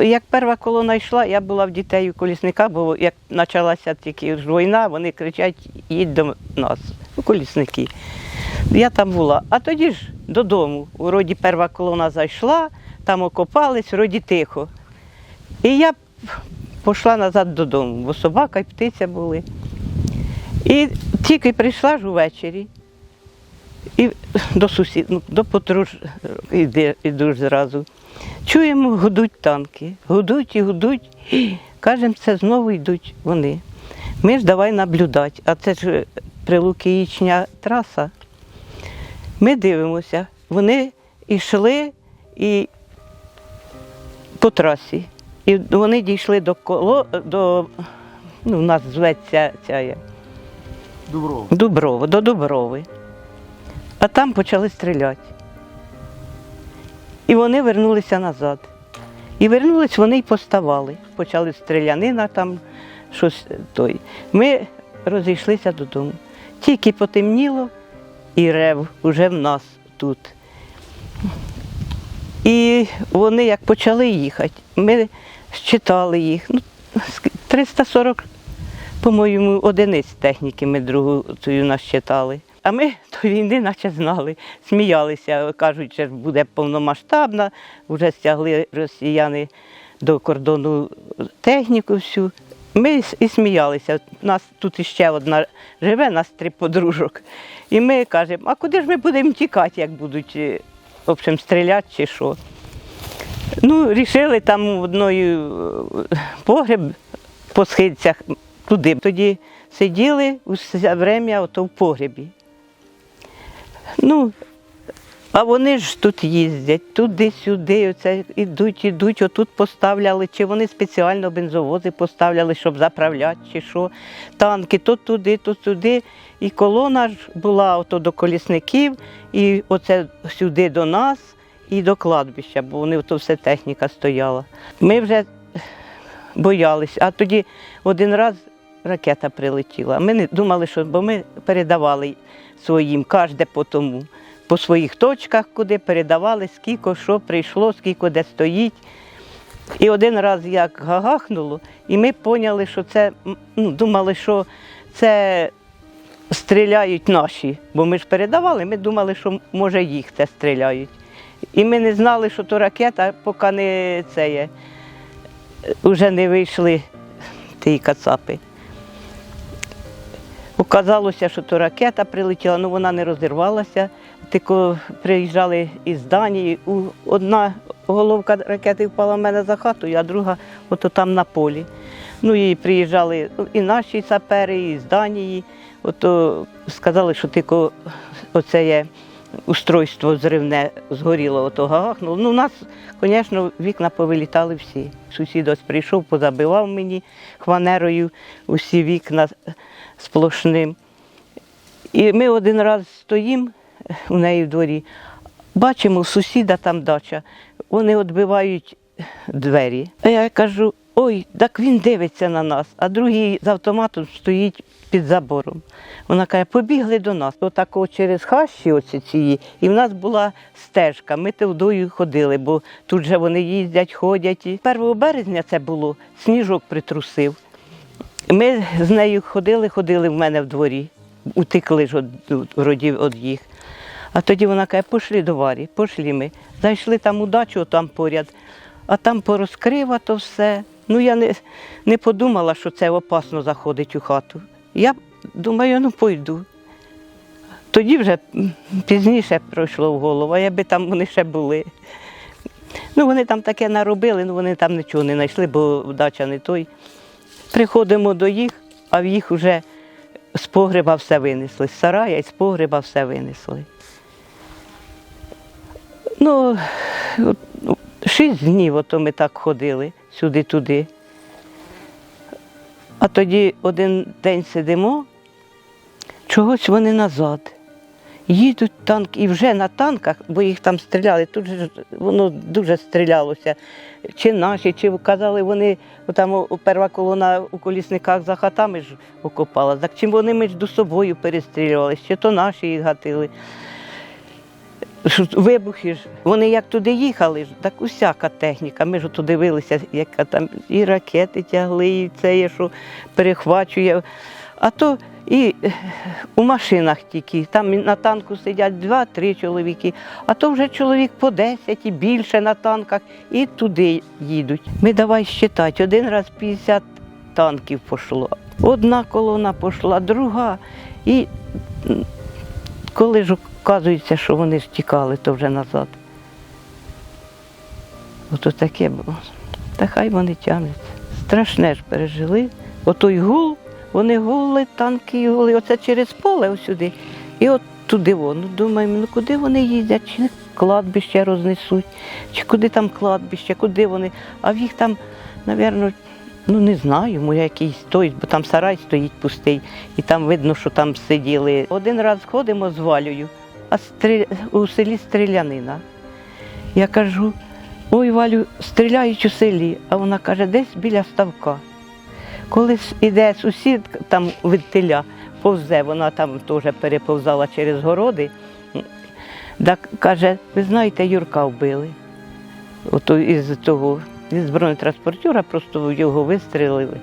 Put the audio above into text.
як перша колона йшла, я була в дітей у колісниках, бо як почалася тільки ж війна, вони кричать, їдь до нас, у колісники. Я там була. А тоді ж додому. Вроді перша колона зайшла, там окопались, вроді тихо. І я пішла назад додому, бо собака і птиця були. І тільки прийшла ж увечері. І до сусід, ну, до подруж іде, іду зразу. Чуємо, гудуть танки. Гудуть і гудуть. І кажемо, це знову йдуть вони. Ми ж давай наблюдати. А це ж прилукіїчня траса. Ми дивимося, вони йшли і по трасі. І вони дійшли до коло, до, ну, у нас зветься ця є, Дубров. Дуброво, до Дуброви. А там почали стріляти. І вони вернулися назад. І вернулись, вони й поставали. Почали стрілянина там, щось той. Ми розійшлися додому. Тільки потемніло і рев уже в нас тут. І вони як почали їхати, ми считали їх. Ну, 340 по-моєму, одиниць техніки ми другу цю насчитали. А ми до війни наче знали, сміялися. Кажуть, що буде повномасштабна, вже стягли росіяни до кордону техніку всю. Ми і сміялися. У нас тут іще одна живе, нас три подружок. І ми кажемо, а куди ж ми будемо тікати, як будуть е, в общем, стріляти чи що? Ну, рішили там в одної е, погреб по схильцях туди. Тоді сиділи усе время ото в погребі. Ну, а вони ж тут їздять, туди-сюди, оце ідуть, ідуть, отут поставляли, чи вони спеціально бензовози поставляли, щоб заправляти, чи що. Танки то туди, то сюди. І колона ж була ото до колісників, і оце сюди до нас, і до кладбища, бо вони ото все техніка стояла. Ми вже боялись. А тоді один раз ракета прилетіла. Ми не думали, що бо ми передавали своїм, кожне по тому, по своїх точках, куди передавали, скільки що прийшло, скільки де стоїть. І один раз як гагахнуло, і ми поняли, що це, ну, думали, що це стріляють наші, бо ми ж передавали, ми думали, що може їх це стріляють. І ми не знали, що то ракета, поки не це є вже не вийшли ті кацапи. Оказалося, що то ракета прилетіла, але вона не розірвалася. Тільки приїжджали із Данії. Одна головка ракети впала в мене за хатою, а друга ото там на полі. Ну і приїжджали і наші сапери, і з Данії. Ото сказали, що тільки оце є устройство зривне згоріло, ото гагахнуло. Ну, у нас, звісно, вікна повилітали всі. Сусід ось прийшов, позабивав мені хванерою усі вікна сплошним. І ми один раз стоїмо у неї в дворі, бачимо, сусіда там дача, вони відбивають двері. А я кажу, ой, так він дивиться на нас, а другий з автоматом стоїть під забором. Вона каже, побігли до нас. Отако через хащі оці ці, і в нас була стежка. Ми тевдою ходили, бо тут же вони їздять, ходять. 1 березня це було, сніжок притрусив. Ми з нею ходили, ходили в мене в дворі, утекли ж від, їх. А тоді вона каже, пішли до Варі, пішли ми. Зайшли там у дачу, там поряд, а там порозкрива то все. Ну я не, не подумала, що це опасно заходить у хату. Я думаю, ну пойду. Тоді вже пізніше пройшло в голову, якби там вони ще були. Ну, вони там таке наробили, ну вони там нічого не знайшли, бо дача не той. Приходимо до їх, а в їх вже з погреба все винесли. З сарая і з погреба все винесли. Ну, ну, шість днів ото ми так ходили сюди-туди. А тоді один день сидимо, чогось вони назад. Їдуть танк, і вже на танках, бо їх там стріляли, тут же воно дуже стрілялося. Чи наші, чи казали вони, там перша колона у колісниках за хатами ж окопала. Так чим вони між собою перестрілювалися, чи то наші їх гатили. Вибухи ж. Вони як туди їхали, так усяка техніка. Ми ж тут дивилися, яка там і ракети тягли, і це є, що перехвачує. А то і у машинах тільки, там на танку сидять два-три чоловіки, а то вже чоловік по 10 і більше на танках, і туди їдуть. Ми давай считати, один раз 50 танків пішло. Одна колона пішла, друга. І коли ж оказується, що вони ж тікали, то вже назад. Ото таке було. Та хай вони тягнуться. Страшне ж пережили. Отой гул, вони гули, танки гули, оце через поле сюди. І от туди воно. Думаємо, ну куди вони їздять, чи кладбище рознесуть, чи куди там кладбище, куди вони. А в їх там, мабуть, ну не знаю, може якийсь той, бо там сарай стоїть пустий, і там видно, що там сиділи. Один раз ходимо з стрі... у селі стрілянина. Я кажу, ой, Валю, стріляють у селі, а вона каже, десь біля ставка. Коли с- іде сусід там від теля, повзе, вона там теж переповзала через городи, так каже, ви знаєте, Юрка вбили. Ото із того, із бронетранспортера просто його вистрілили.